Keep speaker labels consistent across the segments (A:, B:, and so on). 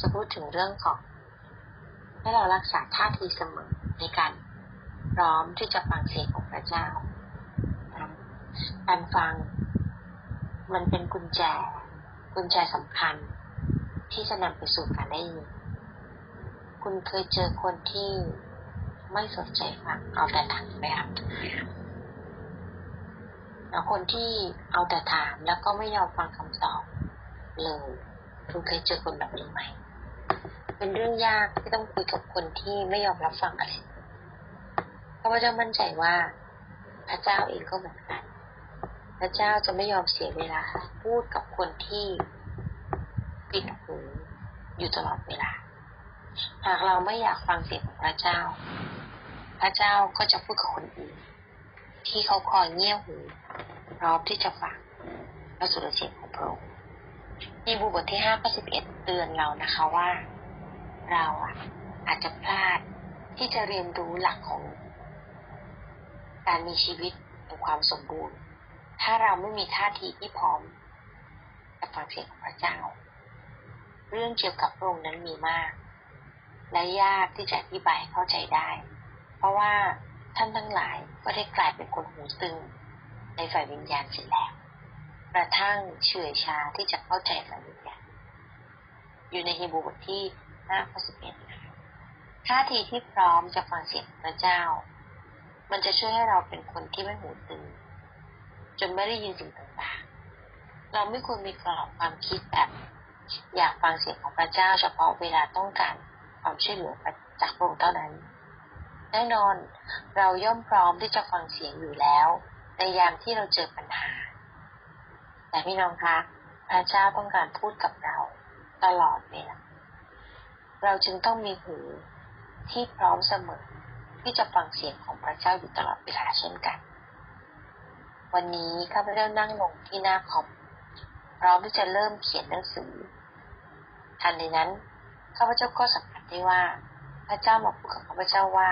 A: จะพูดถึงเรื่องของ ให้เรารักษาท่าทีเสมอในการพร้อมที่จะฟังเสียงของพระเจ้า การฟังมันเป็นกุญแจ กุญแจสำคัญ ที่จะนำไปสู่การได้ยิน คุณเคยเจอคนที่ไม่สนใจฟังเอาแต่ถามไหมครับแล้วคนที่เอาแต่ถามแล้วก็ไม่ยอมฟังคำตอบเลย คุณเคยเจอคนแบบนี้ไหม เป็นเรื่องยากที่ต้องคุยกับคนที่ไม่ยอมรับฟังอะไรเพราะว่าจะมั่นใจว่า พระเจ้าเองก็เหมือนกัน พระเจ้าจะไม่ยอมเสียเวลา พูดกับคนที่ปิดหูอยู่ตลอดเวลา หากเราไม่อยากฟังเสียงของพระเจ้า พระเจ้าก็จะพูดกับคนอื่น ที่เขาคอยเงี่ยหูพร้อมที่จะฟังพระสุรเสียงของพระองค์ในบูบทที่ห้าข้อสิบเอ็ดเตือนเรานะคะว่า เราอะอาจจะพลาดที่จะเรียนรู้หลักของการมีชีวิตในความสมบูรณ์ ถ้าเราไม่มีท่าทีที่พร้อมจะฟังเสียงของพระเจ้า เรื่องเกี่ยวกับพระองค์นั้นมีมาก และยากที่จะอธิบายเข้าใจได้ เพราะว่าท่านทั้งหลายก็ได้กลายเป็นคนหูตึงในฝ่ายวิญญาณเสร็จแล้วกระทั่งเฉื่อยชาที่จะเข้าใจฝ่ายวิญญาณอยู่ในฮีบรูบทที่ ห้าข้อสิบเอ็ดท่าทีที่พร้อมจะฟังเสียงพระเจ้า มันจะช่วยให้เราเป็นคนที่ไม่หูตึงจนไม่ได้ยินสิ่งต่างๆ เราไม่ควรมีกรอบความคิดแบบ อยากฟังเสียงของพระเจ้า เฉพาะเวลาต้องการความช่วยเหลือจากพระองค์เท่านั้น แน่นอนเราย่อมพร้อมที่จะฟังเสียงอยู่แล้ว ในยามที่เราเจอปัญหา แต่พี่น้องคะพระเจ้าต้องการพูดกับเราตลอดเวลา เราจึงต้องมีหูที่พร้อมเสมอ ที่จะฟังเสียงของพระเจ้าอยู่ตลอดเวลาเช่นกัน วันนี้ข้าพเจ้านั่งลงที่หน้าคอมพร้อมที่จะเริ่มเขียนหนังสือทันในนั้นข้าพเจ้าก็สัมผัสได้ว่า พระเจ้ามาพูดกับข้าพเจ้าว่า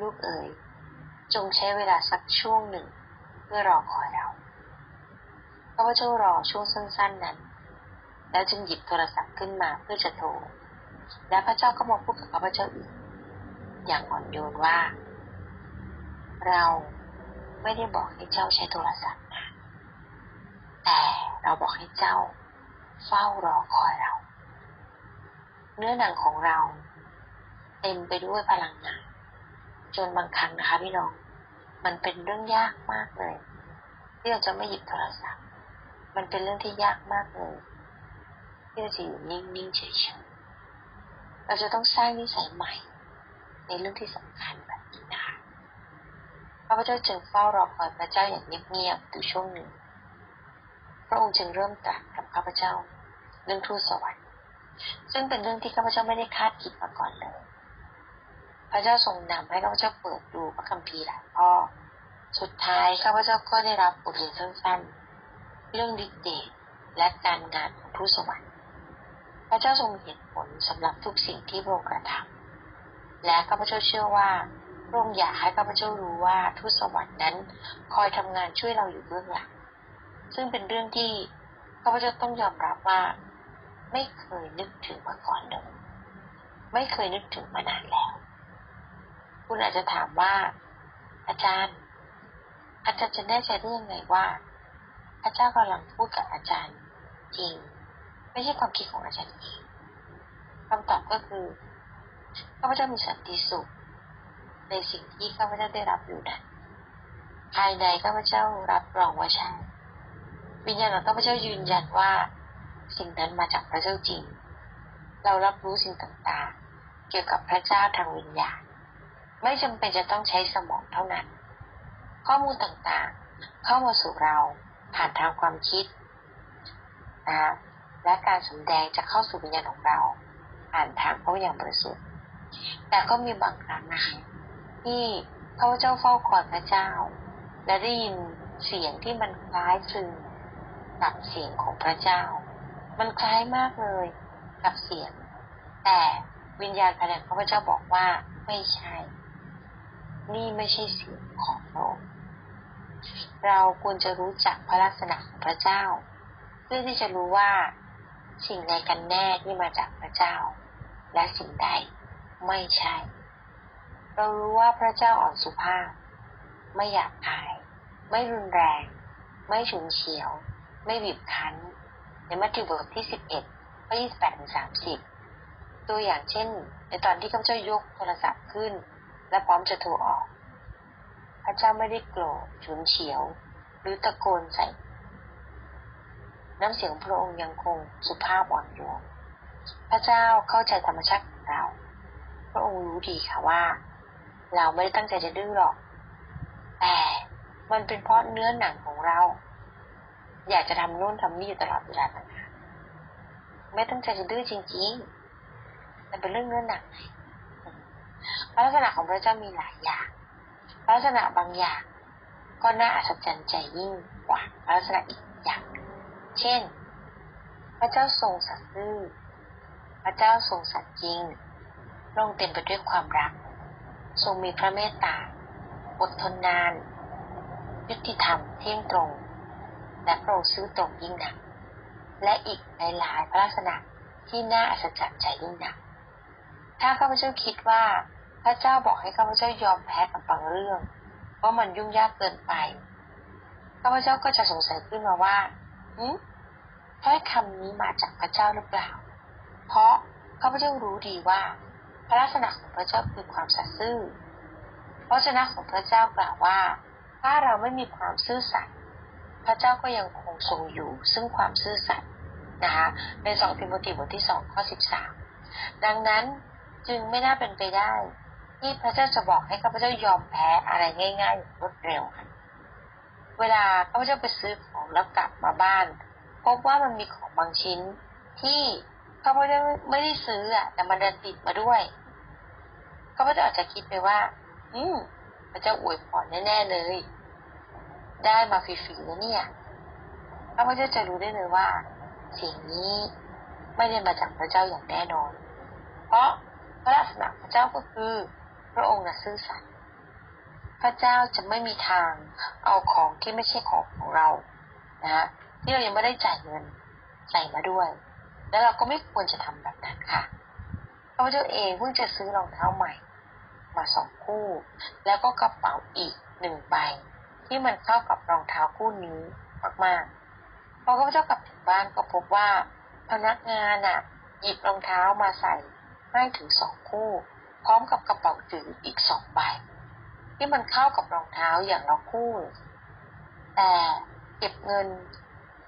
A: ลูกเอ๋ยจงใช้เวลาสักช่วงหนึ่ง เพื่อรอคอยเราข้าพเจ้ารอช่วงสั้นๆนั้น แล้วจึงหยิบโทรศัพท์ขึ้นมาเพื่อจะโทร และพระเจ้าก็มาพูดกับข้าพเจ้าอีก อย่างอ่อนโยนว่า เราไม่ได้บอกให้เจ้าใช้โทรศัพท์นะแต่เราบอกให้เจ้า เฝ้ารอคอยเรา เนื้อหนังของเรา เต็มไปด้วยพลังงานจนบางครั้งนะคะพี่น้อง มันเป็นเรื่องยากมากเลย ที่เราจะไม่หยิบโทรศัพท์ มันเป็นเรื่องที่ยากมากเลยที่เราจะอยู่นิ่งๆเฉยๆ เราจะต้องสร้างนิสัยใหม่ ในเรื่องที่สำคัญแบบนี้นะคะพระพุทธเจ้าจึงเฝ้ารอคอยพระเจ้าอย่างเงียบๆอยู่ช่วงหนึ่ง พระองค์จึงเริ่มตรัสกับข้าพเจ้าเรื่องทูตสวรรค์ ซึ่งเป็นเรื่องที่ข้าพเจ้าไม่ได้คาดคิดมาก่อนเลย พระเจ้าทรงนำให้ข้าพเจ้าเปิดดูพระคัมภีร์หลายข้อ สุดท้ายข้าพเจ้าก็ได้รับบทเรียนสั้นๆ เรื่องฤทธิ์เดชและการงานของทูตสวรรค์ ระเจ้าทรงมีเหตุผลสำหรับทุกสิ่งที่พระองค์กระทำและข้าพเจ้าเชื่อว่าพระองค์อยากให้ข้าพเจ้ารู้ว่าทูตสวรรค์นั้น คอยทำงานช่วยเราอยู่เบื้องหลัง ซึ่งเป็นเรื่องที่ข้าพเจ้าต้องยอมรับว่า ไม่เคยนึกถึงมาก่อนเลยไม่เคยนึกถึงมานานแล้ว คุณอาจจะถามว่า อาจารย์ อาจารย์จะแน่ใจได้ยังไงว่าพระเจ้ากำลังพูดกับอาจารย์จริง ไม่ใช่ความคิดของอาจารย์เองคำตอบก็คือข้าพเจ้ามีสันติสุข ในสิ่งที่ข้าพเจ้าได้รับอยู่นั้นภายในข้าพเจ้ารับรองว่าใช่วิญญาณของข้าพเจ้ายืนยันว่า สิ่งนั้นมาจากพระเจ้าจริง เรารับรู้สิ่งต่างๆ เกี่ยวกับพระเจ้าทางวิญญาณ ไม่จำเป็นจะต้องใช้สมองเท่านั้น ข้อมูลต่างๆ เข้ามาสู่เราผ่านทางความคิดนะ และการสำแดงจะเข้าสู่วิญญาณของเราผ่านทางพระวิญญาณบริสุทธิ์ แต่ก็มีบางครั้งนะคะที่ข้าพเจ้าเฝ้าคอยพระเจ้า และได้ยินเสียงที่มันคล้ายคลึงกับเสียงของพระเจ้า มันคล้ายมากเลยกับเสียง แต่วิญญาณภายในข้าพเจ้าบอกว่าไม่ใช่ นี่ไม่ใช่เสียงของพระองค์เราควรจะรู้จักพระลักษณะของพระเจ้า เพื่อที่จะรู้ว่า สิ่งใดกันแน่ที่มาจากพระเจ้า และสิ่งใดไม่ใช่ เรารู้ว่าพระเจ้าอ่อนสุภาพ ไม่อยากอาย ไม่รุนแรง ไม่ฉุนเฉียว ไม่บีบคั้น ในมัทธิวบทที่สิบเอ็ดข้อยี่สิบแปดถึงสามสิบตัวอย่างเช่น ในตอนที่ข้าพเจ้ายกโทรศัพท์ขึ้น และพร้อมจะโทรออก พระเจ้าไม่ได้โกรธฉุนเฉียว หรือตะโกนใส่ น้ำเสียงพระองค์ยังคงสุภาพอ่อนโยนพระเจ้าเข้าใจธรรมชาติของเรา พระองค์รู้ดีค่ะว่า เราไม่ได้ตั้งใจจะดื้อหรอก แต่มันเป็นเพราะเนื้อหนังของเรา อยากจะทำนู่นทำนี่อยู่ตลอดเวลาต่างหากไม่ตั้งใจจะดื้อจริงๆมันเป็นเรื่องเนื้อหนังลักษณะของพระเจ้ามีหลายอย่างลักษณะบางอย่าง ก็น่าอัศจรรย์ใจยิ่งกว่าลักษณะอีกอย่าง เช่น พระเจ้าทรงสัตย์ซื่อ พระเจ้าทรงสัตย์จริงลงเต็มไปด้วยความรัก ทรงมีพระเมตตา อดทนนาน ยุติธรรมเที่ยงตรง และโปร่งซื่อตรงยิ่งนัก และอีกหลายพระลักษณะที่น่าอัศจรรย์ใจยิ่งนัก ถ้าข้าพเจ้าคิดว่าพระเจ้าบอกให้ข้าพเจ้ายอมแพ้กับบางเรื่อง เพราะมันยุ่งยากเกินไป ข้าพเจ้าก็จะสงสัยขึ้นมาว่า หืถ้อยคำนี้มาจากพระเจ้าหรือเปล่า เพราะข้าพเจ้ารู้ดีว่า พระลักษณะของพระเจ้าคือความสัตย์ซื่อพระชนะของพระเจ้ากล่าวว่า ถ้าเราไม่มีความซื่อสัตย์พระเจ้าก็ยังคงทรงอยู่ ซึ่งความซื่อสัตย์นะคะในสองทิโมธีบทที่สองข้อสิบสามดังนั้นจึงไม่น่าเป็นไปได้ ที่พระเจ้าจะบอกให้ข้าพเจ้ายอมแพ้อะไรง่ายๆรวดเร็วค่ะ เวลาข้าพเจ้าไปซื้อของแล้วกลับมาบ้าน พบว่ามันมีของบางชิ้น ที่ข้าพเจ้าไม่ได้ซื้ออะ แต่มันเดินติดมาด้วยข้าพเจ้าอาจจะคิดไปว่า อืมพระเจ้าอวยพรแน่ๆเลย ได้มาฟรีๆนะเนี่ยข้าพเจ้าจะรู้ได้เลยว่า สิ่งนี้ไม่ได้มาจากพระเจ้าอย่างแน่นอน เพราะพระลักษณะพระเจ้าก็คือ พระองค์น่ะซื่อสัตย์ พระเจ้าจะไม่มีทางเอาของที่ไม่ใช่ของของเรานะที่เรายังไม่ได้จ่ายเงินใส่มาด้วย แล้วเราก็ไม่ควรจะทำแบบนั้นค่ะพระเจ้าเองเพิ่งจะซื้อรองเท้าใหม่ มาสองคู่ แล้วก็กระเป๋าอีกหนึ่งใบ ที่มันเข้ากับรองเท้าคู่นี้มากๆพอพระเจ้ากลับถึงบ้านก็พบว่าพนักงานอะ หยิบรองเท้ามาใส่ให้ถึงสองคู่ พร้อมกับกระเป๋าถืออีกสองใบ ที่มันเข้ากับรองเท้าอย่างละคู่แต่เก็บเงิน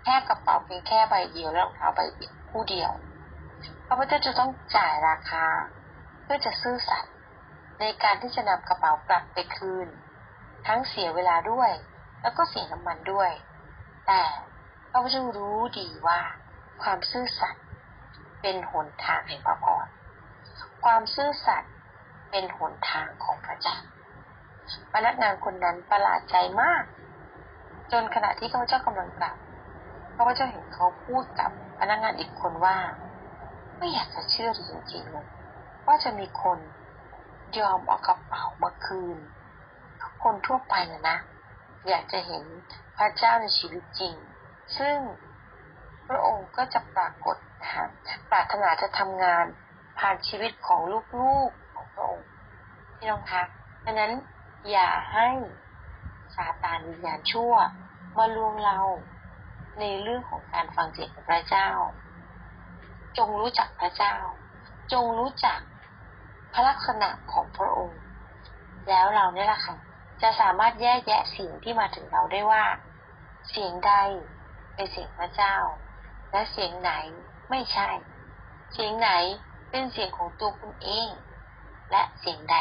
A: แค่กระเป๋าเพียงแค่ใบเดียวแล้วรองเท้าใบคู่เดียวพระพุทธเจ้าจะต้องจ่ายราคา เพื่อจะซื่อสัตย์ในการที่จะนำกระเป๋ากลับไปคืน ทั้งเสียเวลาด้วย แล้วก็เสียน้ำมันด้วย แต่พระพุทธเจ้ารู้ดีว่า ความซื่อสัตย์เป็นหนทางแห่งพระพรความซื่อสัตย์เป็นหนทางของพระเจ้า พนักงานคนนั้นประหลาดใจมาก จนขณะที่ข้าพเจ้ากำลังกลับข้าพเจ้าเห็นเขาพูดกับพนักงานอีกคนว่า ไม่อยากจะเชื่อจริงๆว่าจะมีคนยอมเอากระเป๋ามาคืน คนทั่วไปนะนะ อยากจะเห็นพระเจ้าในชีวิตจริง ซึ่งพระองค์ก็จะปรากฏนะคะปรารถนาจะทำงานผ่านชีวิตของลูกๆของพระองค์พี่น้องคะดังนั้น อย่าให้ซาตานวิญญาณชั่วมาลวงเราในเรื่องของการฟังเสียงของพระเจ้า จงรู้จักพระเจ้า จงรู้จักพระลักษณะของพระองค์ แล้วเราเนี่ยแหละค่ะจะสามารถแยกแยะสิ่งที่มาถึงเราได้ว่า เสียงใดเป็นเสียงพระเจ้า และเสียงไหนไม่ใช่ เสียงไหนเป็นเสียงของตัวคุณเอง และเสียงใด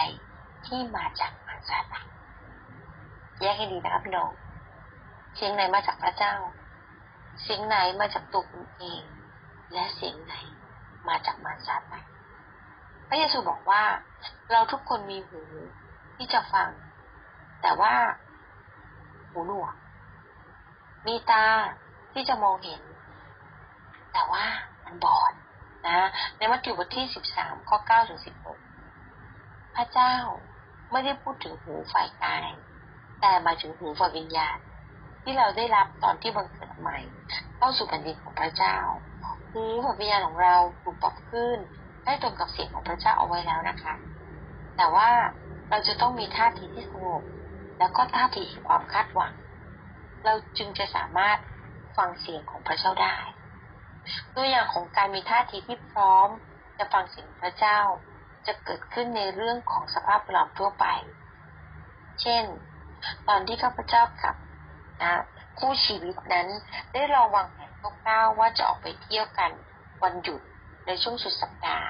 A: ที่มาจาก มารซาตาแยกให้ดีนะครับพี่น้อง เสียงไหนมาจากพระเจ้า เสียงไหนมาจากตัวคุณเอง และเสียงไหนมาจากมารซาตานพระเยซูบอกว่า เราทุกคนมีหูที่จะฟัง แต่ว่าหูหนวก มีตาที่จะมองเห็น แต่ว่ามันบอดนะ ในมัทธิวบทที่สิบสามข้อเก้าถึงสิบหกพระเจ้า ไม่ได้พูดถึงหูฝ่ายกาย แต่หมายถึงหูฝ่ายวิญญาณ ที่เราได้รับตอนที่บังเกิดใหม่เข้าสู่แผ่นดินของพระเจ้าหหูแบบวิญญาณของเราถูกปรับขึ้นให้ตรงกับเสียงของพระเจ้าเอาไว้แล้วนะคะ แต่ว่าเราจะต้องมีท่าทีที่สงบแล้วก็ท่าทีแห่งความคาดหวัง เราจึงจะสามารถฟังเสียงของพระเจ้าได้ ตัวอย่างของการมีท่าทีที่พร้อมจะฟังเสียงพระเจ้า จะเกิดขึ้นในเรื่องของสภาพแวดล้อมทั่วไป เช่น ตอนที่ข้าพเจ้ากับนะคู่ชีวิตนั้นได้ลองวางแผนคร่าวๆว่าจะออกไปเที่ยวกันวันหยุดในช่วงสุดสัปดาห์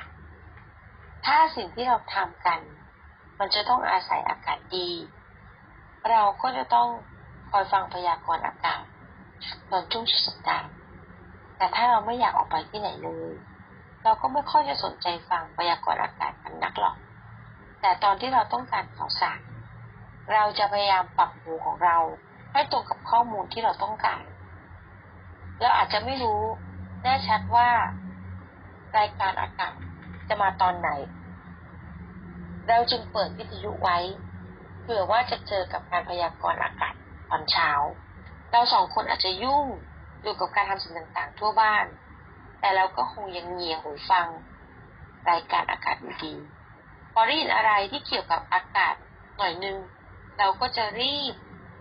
A: ถ้าสิ่งที่เราทำกัน มันจะต้องอาศัยอากาศดี เราก็จะต้องคอยฟังพยากรณ์อากาศตอนช่วงสุดสัปดาห์ แต่ถ้าเราไม่อยากออกไปที่ไหนเลย เราก็ไม่ค่อยจะสนใจฟังพยากรณ์อากาศกันนักหรอก แต่ตอนที่เราต้องการข่าวสารเราจะพยายามปรับหูของเรา ให้ตรงกับข้อมูลที่เราต้องการ เราอาจจะไม่รู้แน่ชัดว่ารายการอากาศจะมาตอนไหน เราจึงเปิดวิทยุไว้เผื่อว่าจะเจอกับการพยากรณ์อากาศตอนเช้า เราสองคนอาจจะยุ่งอยู่กับการทำสิ่งต่างๆ ทั่วบ้าน แต่เราก็คงยังเงียหูฟังรายการอากาศอยู่ดีพอได้ยินอะไรที่เกี่ยวกับอากาศหน่อยนึง เราก็จะรีบ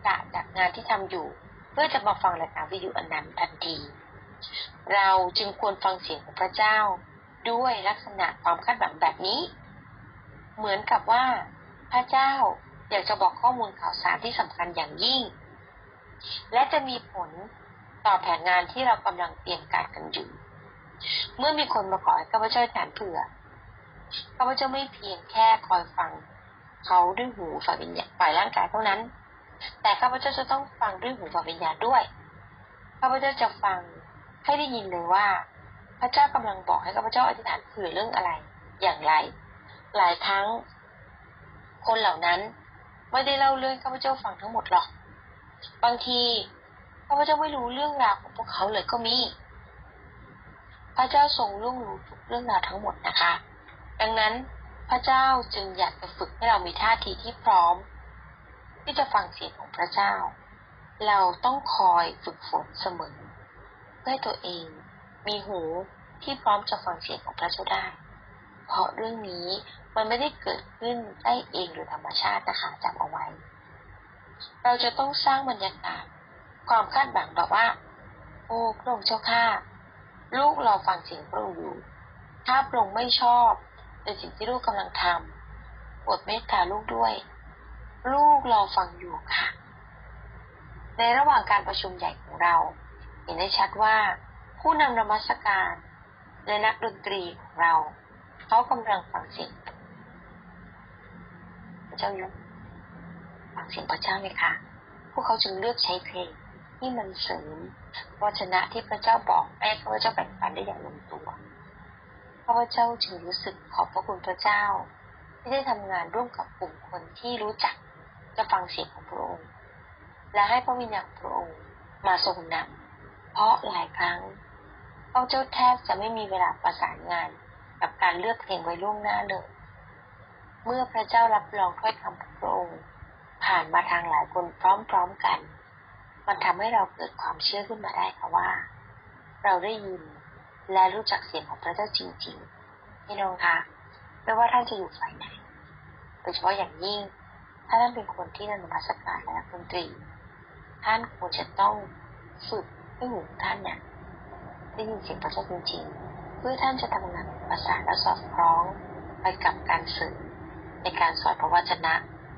A: ละจากงานที่ทำอยู่ เพื่อจะมาฟังรายการวิทยุอันนั้นทันที เราจึงควรฟังเสียงของพระเจ้าด้วยลักษณะความคาดหวังแบบนี้ เหมือนกับว่า พระเจ้าอยากจะบอกข้อมูลข่าวสารที่สำคัญอย่างยิ่ง และจะมีผลต่อแผนงานที่เรากำลังเตรียมการกันอยู่ เมื่อมีคนมาขอให้ข้าพเจ้าแทนเผื่อข้าพเจ้าไม่เพียงแค่คอยฟังเขาด้วยหูฝ่ายวิญญาณฝ่ายร่างกายเท่านั้น แต่ข้าพเจ้าจะต้องฟังด้วยหูฝ่ายวิญญาณด้วยข้าพเจ้าจะฟังให้ได้ยินเลยว่า พระเจ้ากำลังบอกให้ข้าพเจ้าอธิษฐานเผื่อเรื่องอะไร อย่างไร หลายครั้ง คนเหล่านั้นไม่ได้เล่าเรื่องข้าพเจ้าฟังทั้งหมดหรอก บางทีข้าพเจ้าไม่รู้เรื่องราวของพวกเขาเลยก็มี พระเจ้าทรงล่งรู้ทุกเรื่องราวทั้งหมดนะคะ ดังนั้นพระเจ้าจึงอยากจะฝึกให้เรามีท่าทีที่พร้อม ที่จะฟังเสียงของพระเจ้า เราต้องคอยฝึกฝนเสมอ เพื่อตัวเองมีหูที่พร้อมจะฟังเสียงของพระเจ้าได้ เพราะเรื่องนี้มันไม่ได้เกิดขึ้นได้เองโดยธรรมชาตินะคะจำเอาไว้ เราจะต้องสร้างบรรยากาศ ความคาดหวังแบบว่า โอ้พระองค์เจ้าข้า ลูกเราฟังเสียงพระองค์อยู่ ถ้าพระองค์ไม่ชอบในสิ่งที่ลูกกำลังทำโปรดเมตตาลูกด้วย ลูกรอฟังอยู่ค่ะ ในระหว่างการประชุมใหญ่ของเรา เห็นได้ชัดว่า ผู้นำนมัสการและนักดนตรีของเรา เขากำลังฟังเสียงพระเจ้ายุฟังเสียงพระเจ้าไหมคะ พวกเขาจึงเลือกใช้เพลงที่มันเสริม วจนะที่พระเจ้าบอกให้ข้าพเจ้าแบ่งปันได้อย่างลงตัวข้าพเจ้าจึงรู้สึกขอบพระคุณพระเจ้า ที่ได้ทำงานร่วมกับกลุ่มคนที่รู้จักจะฟังเสียงของพระองค์ และให้พระวิญญาณพระองค์มาทรงนำเพราะหลายครั้งข้าพเจ้าแทบจะไม่มีเวลาประสานงานกับการเลือกเพลงไว้ล่วงหน้าเลย เมื่อพระเจ้ารับรองถ้อยคำของพระองค์ผ่านมาทางหลายคนพร้อมๆกัน มันทำให้เราเกิดความเชื่อขึ้นมาได้ค่ะว่า เราได้ยินและรู้จักเสียงของพระเจ้าจริงๆพี่น้องคะไม่ว่าท่านจะอยู่ฝ่ายไหนโดยเฉพาะอย่างยิ่ง ถ้าท่านเป็นคนที่นันมัสการและนักดนตรี ท่านควรจะต้องฝึกให้หูท่านเนี่ยได้ยินเสียงพระเจ้าจริงๆ เพื่อท่านจะทำงานประสานและสอดคล้องไปกับการสื่อในการสอนพระวจนะ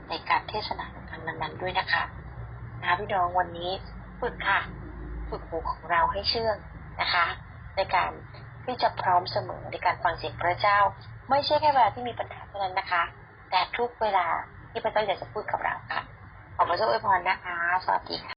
A: ในการเทศนาครั้งนั้นๆด้วยนะคะ นะคะพี่น้องวันนี้ฝึกค่ะ ฝึกหูของเราให้เชื่องนะคะ ในการที่จะพร้อมเสมอในการฟังเสียงพระเจ้า ไม่ใช่แค่เวลาที่มีปัญหาเท่านั้นนะคะ แต่ทุกเวลาที่พระเจ้าอยากจะพูดกับเราค่ะขอพระเจ้าอวยพรนะคะ สวัสดีค่ะ